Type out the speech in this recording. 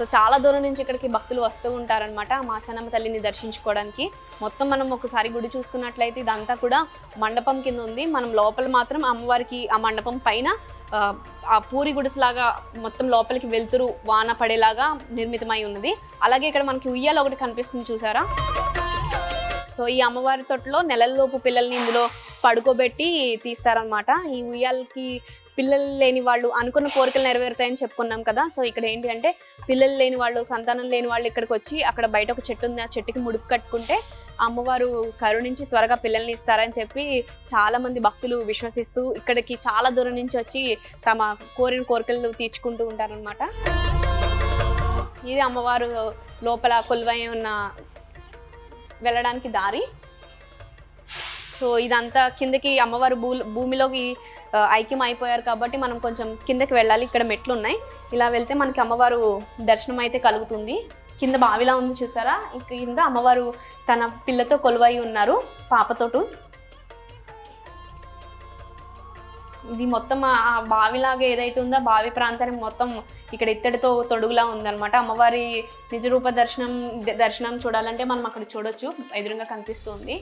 So చాలా దూరం నుంచి ఇక్కడికి భక్తులు వస్తూ ఉంటారనమాట మా చెన్నమ్మ తల్లిని దర్శించుకోవడానికి. మొత్తం మనం ఒకసారి గుడి చూసుకున్నట్లయితే ఇదంతా కూడా మండపం కింద ఉంది. మనం లోపల మాత్రం అమ్మవారికి ఆ మండపం పైన ఆ, ఆ పూరి గుడిసలాగా మొత్తం లోపలికి వెళ్తురు వాన పడేలాగా నిర్మితమై ఉన్నది. అలాగే ఇక్కడ మనకి ఉయ్యాల ఒకటి కనిపిస్తుంది చూసారా? సో ఈ అమ్మవారి తొట్టులో నెలల్లోపు పిల్లల్ని ఇందులో పడుకోబెట్టి తీస్తారనమాట ఈ ఉయ్యాలకి పిల్లలు లేని వాళ్ళు అనుకున్న కోరికలు నెరవేరుతాయని చెప్పుకున్నాం కదా. సో ఇక్కడ ఏంటి అంటే పిల్లలు లేని వాళ్ళు సంతానం లేని వాళ్ళు ఇక్కడికి వచ్చి అక్కడ బయట ఒక చెట్టు ఉంది. ఆ చెట్టుకి ముడుపు కట్టుకుంటే అమ్మవారు కరుణించి త్వరగా పిల్లల్ని ఇస్తారని చెప్పి చాలామంది భక్తులు విశ్వసిస్తూ ఇక్కడికి చాలా దూరం నుంచి వచ్చి తమ కోరిన కోరికలు తీర్చుకుంటూ ఉంటారనమాట ఇది అమ్మవారు లోపల కొలువై ఉన్న వెళ్ళడానికి దారి. సో ఇదంతా కిందకి అమ్మవారు భూ భూమిలోకి ఐక్యం అయిపోయారు కాబట్టి మనం కొంచెం కిందకి వెళ్ళాలి. ఇక్కడ మెట్లు ఉన్నాయి ఇలా వెళ్తే మనకి అమ్మవారు దర్శనం అయితే కలుగుతుంది. కింద బావిలా ఉంది చూసారా? ఇక కింద అమ్మవారు తన పిల్లతో కొలువై ఉన్నారు పాపతోటు. ఇది మొత్తం ఆ బావిలాగా ఏదైతే ఉందో బావి ప్రాంతానికి మొత్తం ఇక్కడ ఇత్తడితో తొడుగులా ఉందన్నమాట. అమ్మవారి నిజరూప దర్శనం దర్శనం చూడాలంటే మనం అక్కడ చూడొచ్చు. ఎదురుగా కనిపిస్తుంది.